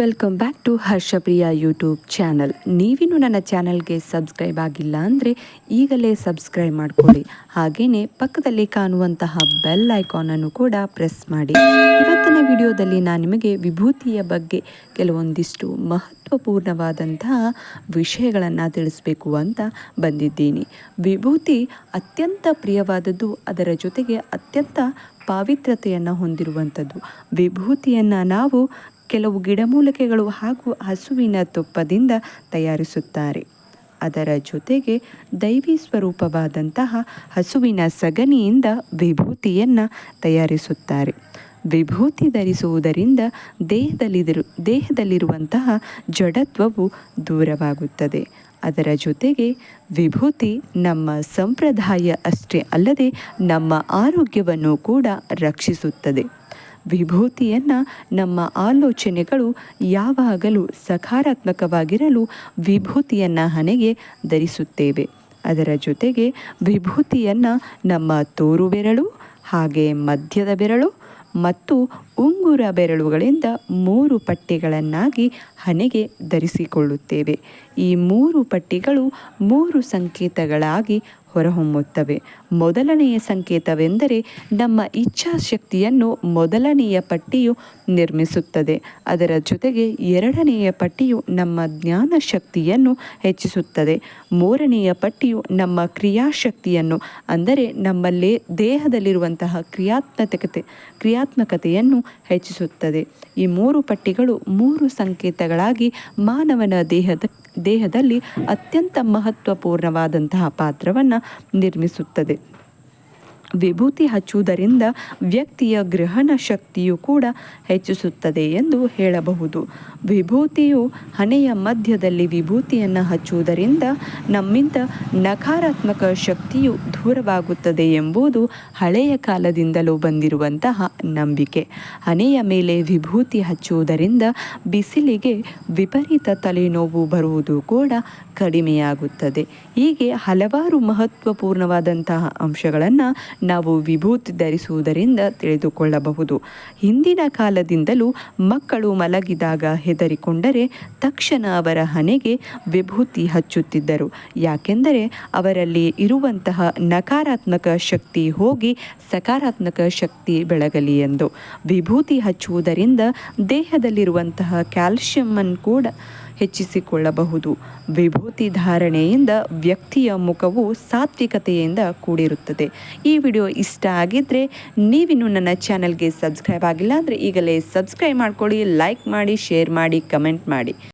Welcome back to Harshapriya YouTube channel ನೀವಿನ್ನು ನನ್ನ ಚಾನಲ್ಗೆ ಸಬ್ಸ್ಕ್ರೈಬ್ ಆಗಿಲ್ಲ ಅಂದರೆ ಈಗಲೇ ಸಬ್ಸ್ಕ್ರೈಬ್ ಮಾಡಿಕೊಳ್ಳಿ. ಹಾಗೆಯೇ ಪಕ್ಕದಲ್ಲಿ ಕಾಣುವಂತಹ ಬೆಲ್ ಐಕಾನನ್ನು ಕೂಡ ಪ್ರೆಸ್ ಮಾಡಿ. ಇವತ್ತಿನ ವಿಡಿಯೋದಲ್ಲಿ ನಾನು ನಿಮಗೆ ವಿಭೂತಿಯ ಬಗ್ಗೆ ಕೆಲವೊಂದಿಷ್ಟು ಮಹತ್ವಪೂರ್ಣವಾದಂತಹ ವಿಷಯಗಳನ್ನು ತಿಳಿಸ್ಬೇಕು ಅಂತ ಬಂದಿದ್ದೀನಿ. ವಿಭೂತಿ ಅತ್ಯಂತ ಪ್ರಿಯವಾದದ್ದು, ಅದರ ಜೊತೆಗೆ ಅತ್ಯಂತ ಪಾವಿತ್ರತೆಯನ್ನು ಹೊಂದಿರುವಂಥದ್ದು. ವಿಭೂತಿಯನ್ನು ನಾವು ಕೆಲವು ಗಿಡಮೂಲಿಕೆಗಳು ಹಾಗೂ ಹಸುವಿನ ತುಪ್ಪದಿಂದ ತಯಾರಿಸುತ್ತಾರೆ. ಅದರ ಜೊತೆಗೆ ದೈವಿ ಸ್ವರೂಪವಾದಂತಹ ಹಸುವಿನ ಸಗಣಿಯಿಂದ ವಿಭೂತಿಯನ್ನು ತಯಾರಿಸುತ್ತಾರೆ. ವಿಭೂತಿ ಧರಿಸುವುದರಿಂದ ದೇಹದಲ್ಲಿದಿರು, ದೇಹದಲ್ಲಿರುವಂತಹ ಜಡತ್ವವು ದೂರವಾಗುತ್ತದೆ. ಅದರ ಜೊತೆಗೆ ವಿಭೂತಿ ನಮ್ಮ ಸಂಪ್ರದಾಯ ಅಷ್ಟೇ ಅಲ್ಲದೆ ನಮ್ಮ ಆರೋಗ್ಯವನ್ನು ಕೂಡ ರಕ್ಷಿಸುತ್ತದೆ. ವಿಭೂತಿಯನ್ನು ನಮ್ಮ ಆಲೋಚನೆಗಳು ಯಾವಾಗಲೂ ಸಕಾರಾತ್ಮಕವಾಗಿರಲು ವಿಭೂತಿಯನ್ನು ಹಣೆಗೆ ಧರಿಸುತ್ತೇವೆ. ಅದರ ಜೊತೆಗೆ ವಿಭೂತಿಯನ್ನು ನಮ್ಮ ತೋರು ಬೆರಳು ಹಾಗೆ ಮಧ್ಯದ ಬೆರಳು ಮತ್ತು ಉಂಗುರ ಬೆರಳುಗಳಿಂದ ಮೂರು ಪಟ್ಟಿಗಳನ್ನಾಗಿ ಹಣೆಗೆ ಧರಿಸಿಕೊಳ್ಳುತ್ತೇವೆ. ಈ ಮೂರು ಪಟ್ಟಿಗಳು ಮೂರು ಸಂಕೇತಗಳಾಗಿ ಹೊರಹೊಮ್ಮುತ್ತವೆ. ಮೊದಲನೆಯ ಸಂಕೇತವೆಂದರೆ ನಮ್ಮ ಇಚ್ಛಾಶಕ್ತಿಯನ್ನು ಮೊದಲನೆಯ ಪಟ್ಟಿಯು ನಿರ್ಮಿಸುತ್ತದೆ. ಅದರ ಜೊತೆಗೆ ಎರಡನೆಯ ಪಟ್ಟಿಯು ನಮ್ಮ ಜ್ಞಾನ ಶಕ್ತಿಯನ್ನು ಹೆಚ್ಚಿಸುತ್ತದೆ. ಮೂರನೆಯ ಪಟ್ಟಿಯು ನಮ್ಮ ಕ್ರಿಯಾಶಕ್ತಿಯನ್ನು, ಅಂದರೆ ನಮ್ಮಲ್ಲೇ ದೇಹದಲ್ಲಿರುವಂತಹ ಕ್ರಿಯಾತ್ಮಕತೆ, ಕ್ರಿಯಾತ್ಮಕತೆಯನ್ನು ಹೆಚ್ಚಿಸುತ್ತದೆ. ಈ ಮೂರು ಪಟ್ಟಿಗಳು ಮೂರು ಸಂಕೇತಗಳಾಗಿ ಮಾನವನ ದೇಹದ, ದೇಹದಲ್ಲಿ ಅತ್ಯಂತ ಮಹತ್ವಪೂರ್ಣವಾದಂತಹ ಪಾತ್ರವನ್ನು ನಿರ್ಮಿಸುತ್ತದೆ. ವಿಭೂತಿ ಹಚ್ಚುವುದರಿಂದ ವ್ಯಕ್ತಿಯ ಗ್ರಹಣ ಶಕ್ತಿಯು ಕೂಡ ಹೆಚ್ಚಿಸುತ್ತದೆ ಎಂದು ಹೇಳಬಹುದು. ವಿಭೂತಿಯು ಹಣೆಯ ಮಧ್ಯದಲ್ಲಿ ವಿಭೂತಿಯನ್ನು ಹಚ್ಚುವುದರಿಂದ ನಮ್ಮಿಂದ ನಕಾರಾತ್ಮಕ ಶಕ್ತಿಯು ದೂರವಾಗುತ್ತದೆ ಎಂಬುದು ಹಳೆಯ ಕಾಲದಿಂದಲೂ ಬಂದಿರುವಂತಹ ನಂಬಿಕೆ. ಹಣೆಯ ಮೇಲೆ ವಿಭೂತಿ ಹಚ್ಚುವುದರಿಂದ ಬಿಸಿಲಿಗೆ ವಿಪರೀತ ತಲೆನೋವು ಬರುವುದು ಕೂಡ ಕಡಿಮೆಯಾಗುತ್ತದೆ. ಹೀಗೆ ಹಲವಾರು ಮಹತ್ವಪೂರ್ಣವಾದಂತಹ ಅಂಶಗಳನ್ನು ನಾವು ವಿಭೂತಿ ಧರಿಸುವುದರಿಂದ ತಿಳಿದುಕೊಳ್ಳಬಹುದು. ಹಿಂದಿನ ಕಾಲದಿಂದಲೂ ಮಕ್ಕಳು ಮಲಗಿದಾಗ ಹೆದರಿಕೊಂಡರೆ ತಕ್ಷಣ ಅವರ ಹಣೆಗೆ ವಿಭೂತಿ ಹಚ್ಚುತ್ತಿದ್ದರು. ಯಾಕೆಂದರೆ ಅವರಲ್ಲಿ ಇರುವಂತಹ ನಕಾರಾತ್ಮಕ ಶಕ್ತಿ ಹೋಗಿ ಸಕಾರಾತ್ಮಕ ಶಕ್ತಿ ಬೆಳಗಲಿ ಎಂದು. ವಿಭೂತಿ ಹಚ್ಚುವುದರಿಂದ ದೇಹದಲ್ಲಿರುವಂತಹ ಕ್ಯಾಲ್ಶಿಯಮ್ಮನ್ನು ಕೂಡ ಹೆಚ್ಚಿಸಿಕೊಳ್ಳಬಹುದು. ವಿಭೂತಿ ಧಾರಣೆಯಿಂದ ವ್ಯಕ್ತಿಯ ಮುಖವು ಸಾತ್ವಿಕತೆಯಿಂದ ಕೂಡಿರುತ್ತದೆ. ಈ ವಿಡಿಯೋ ಇಷ್ಟ ಆಗಿದ್ದರೆ ನೀವಿನ್ನು ನನ್ನ ಚಾನಲ್ಗೆ ಸಬ್ಸ್ಕ್ರೈಬ್ ಆಗಿಲ್ಲ ಅಂದರೆ ಈಗಲೇ ಸಬ್ಸ್ಕ್ರೈಬ್ ಮಾಡ್ಕೊಳ್ಳಿ, ಲೈಕ್ ಮಾಡಿ, ಶೇರ್ ಮಾಡಿ, ಕಮೆಂಟ್ ಮಾಡಿ.